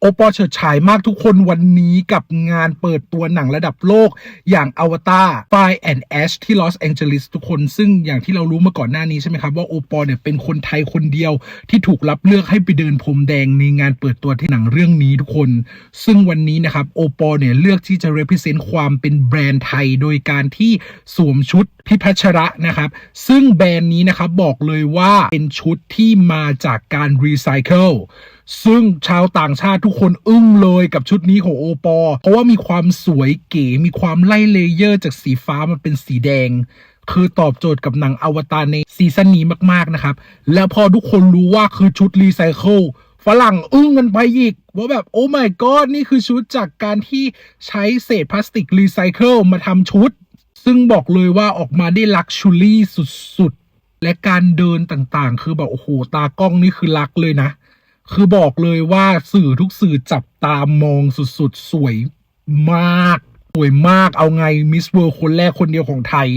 โอปอเฉิดฉายมากทุกคนวันนี้กับงานเปิดตัวหนังระดับโลกอย่างอวตาร Fire and Ash ที่ลอสแองเจลิสทุกคนซึ่งอย่างที่เรารู้มาก่อนหน้านี้ใช่ไหมครับ ว่าโอปอเนี่ยเป็นคนไทยคนเดียวที่ถูกรับเลือกให้ไปเดินพรมแดงในงานเปิดตัวที่หนังเรื่องนี้ทุกคน ซึ่งวันนี้นะครับโอปอเนี่ยเลือกที่จะ represent ความเป็นแบรนด์ไทย โดยการที่สวมชุดพิพัชระนะครับซึ่งแบรนด์นี้นะครับบอกเลยว่าเป็นชุดที่มาจากการรีไซเคิล ซึ่งชาวต่างชาติทุกคนอึ้งเลยกับชุดนี้ของโอปอ เพราะว่ามีความสวยเก๋มีความไล่เลเยอร์ จากสีฟ้ามาเป็นสีแดง คือตอบโจทย์กับหนังอวตารในซีซั่นนี้มากๆนะครับ แล้วพอทุกคนรู้ว่าคือชุดรีไซเคิลฝรั่งอึ้งกันไปอีก ว่าแบบโอ้ my god นี่คือชุดจากการที่ใช้เศษพลาสติกรีไซเคิลมาทำชุด ซึ่งบอกเลยว่าออกมาได้ลักชูรี่สุดๆ และการเดินต่างๆ คือแบบโอ้โห ตากล้องนี่คือลักเลยนะ คือบอกเลยว่าสื่อทุกสื่อจับตามองสุดๆ สวยมาก สวยมากเอาไงมิสเวิร์คนแรกคนเดียวของไทย